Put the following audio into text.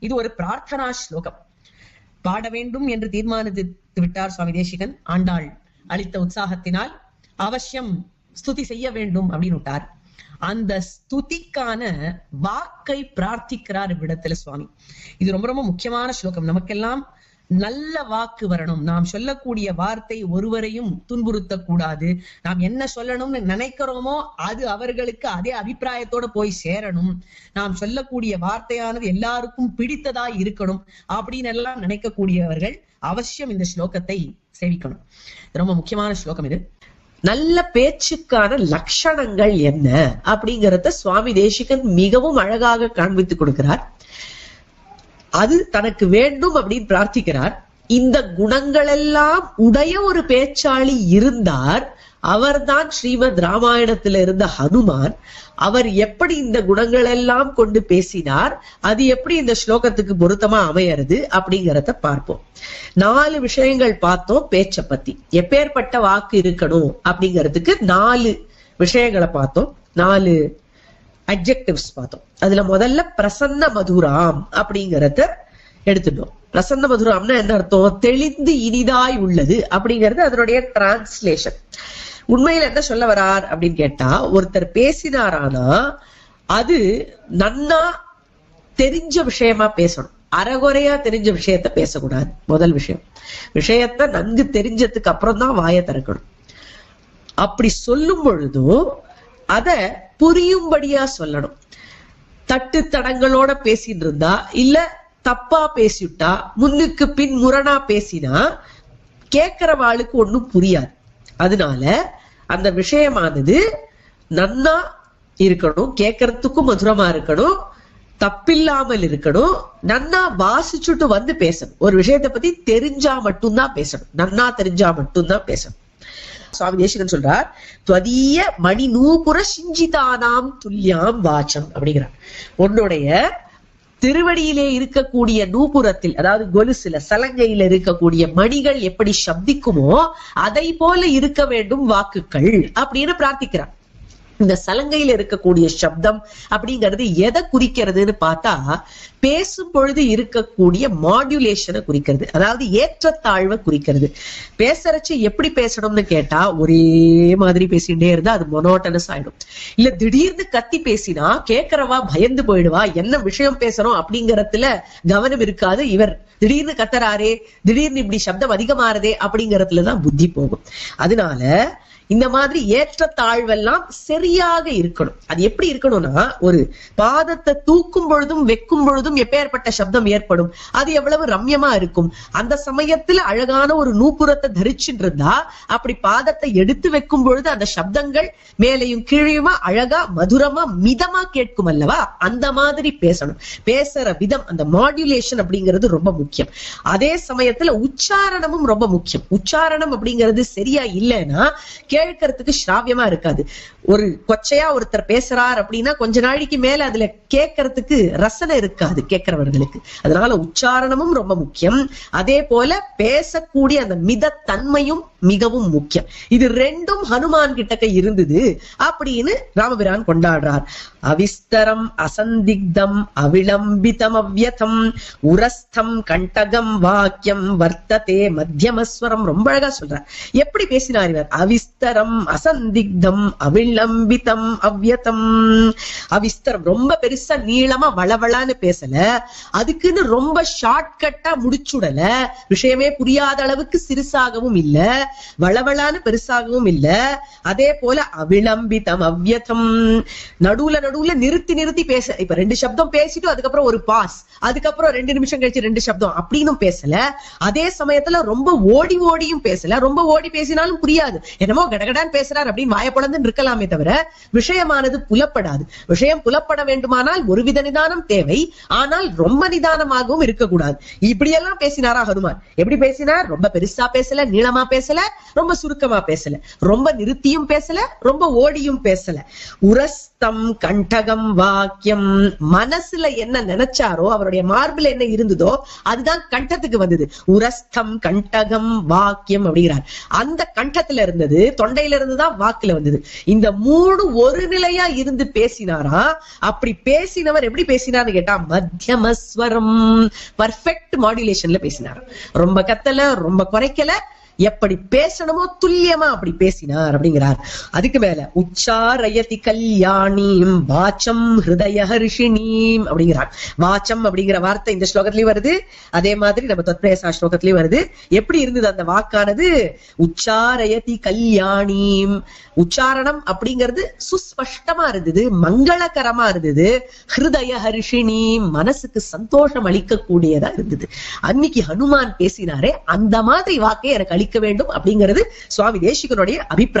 இது ஒரு பிரார்த்தனா ஸ்லோகம். பாட வேண்டும் என்று தீர்மானித்து விட்டார் சுவாமி தேசிகன். ஆண்டாள் அளித்த உற்சாகத்தினால் அவசியம் ஸ்துதி செய்ய வேண்டும் அப்படின்னு விட்டார். அந்த ஸ்துதிக்கான வாக்கை பிரார்த்திக்கிறார் இவ்விடத்துல சுவாமி. இது ரொம்ப ரொம்ப முக்கியமான ஸ்லோகம். நமக்கெல்லாம் நல்ல வாக்கு வரணும். நாம் சொல்லக்கூடிய வார்த்தை ஒருவரையும் துன்புறுத்தக்கூடாது. நாம் என்ன சொல்லணும்னு நினைக்கிறோமோ அது அவர்களுக்கு அதே அபிப்பிராயத்தோட போய் சேரணும். நாம் சொல்லக்கூடிய வார்த்தையானது எல்லாருக்கும் பிடித்ததா இருக்கணும் அப்படின்னு எல்லாம் நினைக்கக்கூடியவர்கள் அவசியம் இந்த ஸ்லோகத்தை சேவிக்கணும். ரொம்ப முக்கியமான ஸ்லோகம் இது. நல்ல பேச்சுக்கான லட்சணங்கள் என்ன அப்படிங்கறத சுவாமி தேசிகன் மிகவும் அழகாக காண்பித்துக் கொடுக்கிறார். அது தனக்கு வேண்டும் அப்படின்னு பிரார்த்திக்கிறார். இந்த குணங்கள் எல்லாம் உடைய ஒரு பேச்சாளி இருந்தார். அவர்தான் ஸ்ரீமத் ராமாயணத்துல இருந்த ஹனுமான். அவர் எப்படி இந்த குணங்கள் எல்லாம் கொண்டு பேசினார். அது எப்படி இந்த ஸ்லோகத்துக்கு பொருத்தமா அமையறது அப்படிங்கறத பார்ப்போம். நாலு விஷயங்கள் பார்த்தோம் பேச்ச பத்தி. எப்பேற்பட்ட வாக்கு இருக்கணும் அப்படிங்கிறதுக்கு நாலு விஷயங்களை பார்த்தோம். நாலு அட்ஜெக்டிவ்ஸ் பார்த்தோம். அதுல முதல்ல பிரசன்ன மதுராம் அப்படிங்கறத எடுத்துட்டோம். பிரசன்ன மதுராம்னா என்ன அர்த்தம்? தெளிந்து இனிதாய் உள்ளது அப்படிங்கிறது அதனுடைய டிரான்ஸ்லேஷன் உண்மையில என்ன சொல்ல வரார் அப்படின்னு கேட்டா ஒருத்தர் பேசினாரானா அது நன்னா தெரிஞ்ச விஷயமா பேசணும். அறகுறையா தெரிஞ்ச விஷயத்த பேசக்கூடாது. முதல் விஷயம். விஷயத்த நன்கு தெரிஞ்சதுக்கு அப்புறம் தான் வாயை திறக்கணும். அப்படி சொல்லும் பொழுதும் அத புரியும்படியா சொல்லணும். தட்டு தடங்களோட பேசிட்டு இருந்தா இல்ல தப்பா பேசிவிட்டா முன்னுக்கு பின் முரணா பேசினா கேட்கிறவாளுக்கு ஒண்ணும் புரியாது. அதனால அந்த விஷயமானது நன்னா இருக்கணும் கேட்கறதுக்கும் மதுரமா இருக்கணும் தப்பில்லாமல் இருக்கணும் நன்னா வாசிச்சுட்டு வந்து பேசணும். ஒரு விஷயத்தை பத்தி தெரிஞ்சா மட்டும்தான் பேசணும். நன்னா தெரிஞ்சா மட்டும்தான் பேசணும். சுவாமி தேசிகன் சொல்றார் துவதீய மணி நூபுர சிஞ்சிதானாம் துல்லியாம் வாச்சம் அப்படிங்கிறார். உன்னுடைய திருவடியிலே இருக்கக்கூடிய நூபுரத்தில் அதாவது கொலுசுல சலங்கையில இருக்கக்கூடிய மணிகள் எப்படி சப்திக்குமோ அதை போல இருக்க வேண்டும் வாக்குகள் அப்படின்னு பிரார்த்திக்கிறார். இந்த சலங்கையில இருக்கக்கூடிய சப்தம் அப்படிங்கிறது எதை குறிக்கிறதுன்னு பார்த்தா பேசும் பொழுது இருக்கக்கூடிய மாடுலேஷனை குறிக்கிறது. அதாவது ஏற்றத்தாழ்வை குறிக்கிறது. பேசுறச்சு எப்படி பேசணும்னு கேட்டா ஒரே மாதிரி பேசிட்டே இருந்தா அது மொனோட்டனஸ் ஆயிடும். இல்ல திடீர்னு கத்தி பேசினா கேட்கறவா பயந்து போயிடுவா என்ன விஷயம் பேசணும் அப்படிங்கறதுல கவனம் இருக்காது. இவர் திடீர்னு கத்துறாரே திடீர்னு இப்படி சப்தம் அதிகமாறதே அப்படிங்கறதுலதான் புத்தி போகும். அதனால இந்த மாதிரி ஏற்ற தாழ்வெல்லாம் சரியாக இருக்கணும். அது எப்படி இருக்கணும்னா ஒரு பாதத்தை தூக்கும் பொழுதும் வெக்கும் பொழுதும் எப்பேற்பட்ட சப்தம் ஏற்படும். அது எவ்வளவு ரம்யமா இருக்கும். அந்த சமயத்துல அழகான ஒரு நூப்புறத்தை தரிச்சுட்டு இருந்தா அப்படி பாதத்தை எடுத்து வைக்கும் பொழுது அந்த சப்தங்கள் மேலையும் கீழையுமா அழகா மதுரமா மிதமா கேட்கும் அல்லவா? அந்த மாதிரி பேசணும். பேசுற விதம் அந்த மாடுலேஷன் அப்படிங்கிறது ரொம்ப முக்கியம். அதே சமயத்துல உச்சாரணமும் ரொம்ப முக்கியம். உச்சாரணம் அப்படிங்கிறது சரியா இல்லைன்னா கேட்கறதுக்கு ஸ்ராவியமா இருக்காது. ஒரு கொச்சையா ஒருத்தர் பேசுறார் அப்படின்னா கொஞ்ச நாளைக்கு மேல அதுல கேட்கறதுக்கு ரசனை இருக்காது கேட்கிறவர்களுக்கு. அதனால உச்சாரணமும் ரொம்ப முக்கியம். அதே போல பேசக்கூடிய அந்த மித தன்மையும் மிகவும் முக்கியம். இது ரெண்டும் ஹனுமான் கிட்டக்க இருந்தது அப்படின்னு ராமபிரான் கொண்டாடுறார். அவிஸ்தரம் அசந்திக்தம் அவிளம்பிதம் அவ்யதம் உரஸ்தம் கண்டகம் வாக்கியம் வர்த்ததே மத்தியமஸ்வரம். ரொம்ப அழகா சொல்றார். எப்படி பேசினார் இவர்? அவிஸ்தரம் அசந்திக்தம் அவிளம்பிதம் அவ்யதம். அவிஸ்தரம் ரொம்ப பெருசா நீளமா வளவளான்னு பேசல. அதுக்குன்னு ரொம்ப ஷார்ட்கட்டா முடிச்சுடல. விஷயமே புரியாத அளவுக்கு சிறுசாகவும் இல்ல. வளவளான்னு பெருசாகவும் இல்ல. அதே போல அவிளம்பிதம் அவ்யதம். நடுவுல நடுவுல நிறுத்தி நிறுத்தி பேச இப்ப ரெண்டு சப்தம் பேசிட்டு அதுக்கப்புறம் ஒரு பாஸ் அதுக்கப்புறம் ரெண்டு நிமிஷம் கழிச்சு ரெண்டு சப்தம் அப்படின்னு பேசல. அதே சமயத்துல ரொம்ப ஓடி ஓடியும் பேசல. ரொம்ப ஓடி பேசினாலும் புரியாது. என்னமோ கடகடான்னு பேசுறார் அப்படின்னு வாயப்படந்து இருக்கலாமே தவிர விஷயமானது புலப்படாது விஷயம் புலப்பட வேண்டுமானால் ஒருவித நிதானம் தேவை ஆனால் ரொம்ப நிதானமாகவும் இருக்கக்கூடாது இப்படியெல்லாம் பேசினாரா ஹனுமான் எப்படி பேசினார் ரொம்ப பெருசா பேசல நீளமா பேசல ரொம்ப சுருக்கமா பேசல ரொம்ப நிறுத்தியும் பேசல ரொம்ப ஓடியும் பேசல உரஸ்தம் கண்டகம் வாக்கியம் மனசுல என்ன நினைச்சாரோ அவருடைய மார்பில் என்ன இருந்ததோ அதுதான் கண்டத்துக்கு வந்தது உரஸ்தம் கண்டகம் வாக்கியம் அப்படிங்கிறார் அந்த கண்டத்துல இருந்தது தொண்டை தொண்டையில இருந்து தான் வாக்குல வந்தது. இந்த மூணு ஒரு நிலையா இருந்து பேசினாரா? அப்படி பேசினவர் எப்படி பேசினார்னு கேட்டா மத்தியமஸ்வரம். பர்ஃபெக்ட் மாடுலேஷன்ல பேசினார். ரொம்ப கத்தல ரொம்ப குறைக்கல எப்படி பேசணுமோ துல்லியமா அப்படி பேசினார் அப்படிங்கிறார். அதுக்கு மேல உச்சாரயதி கல்யாணீம் வாச்சம் ஹிருதய ஹர்ஷினீம் அப்படிங்கிறார். வாச்சம் அப்படிங்கிற வார்த்தை இந்த ஸ்லோகத்திலயும் வருது. அதே மாதிரி நம்ம தத்ரேசா ஸ்லோகத்திலயும் வருது. எப்படி இருந்தது அந்த வாக்கானது? உச்சாரயதி கல்யாணீம் உச்சாரணம் அப்படிங்கிறது சுஸ்பஷ்டமா இருந்தது மங்களகரமா இருந்தது. ஹிருதய ஹர்ஷிணி மனசுக்கு சந்தோஷம் அளிக்கக்கூடியதா இருந்தது. அன்னைக்கு ஹனுமான் பேசினாரே அந்த மாதிரி வாக்கை எனக்கு அளிக்க வேண்டும் அப்படிங்கிறது சுவாமி தேசிகனுடைய அபிப்பிராயம்.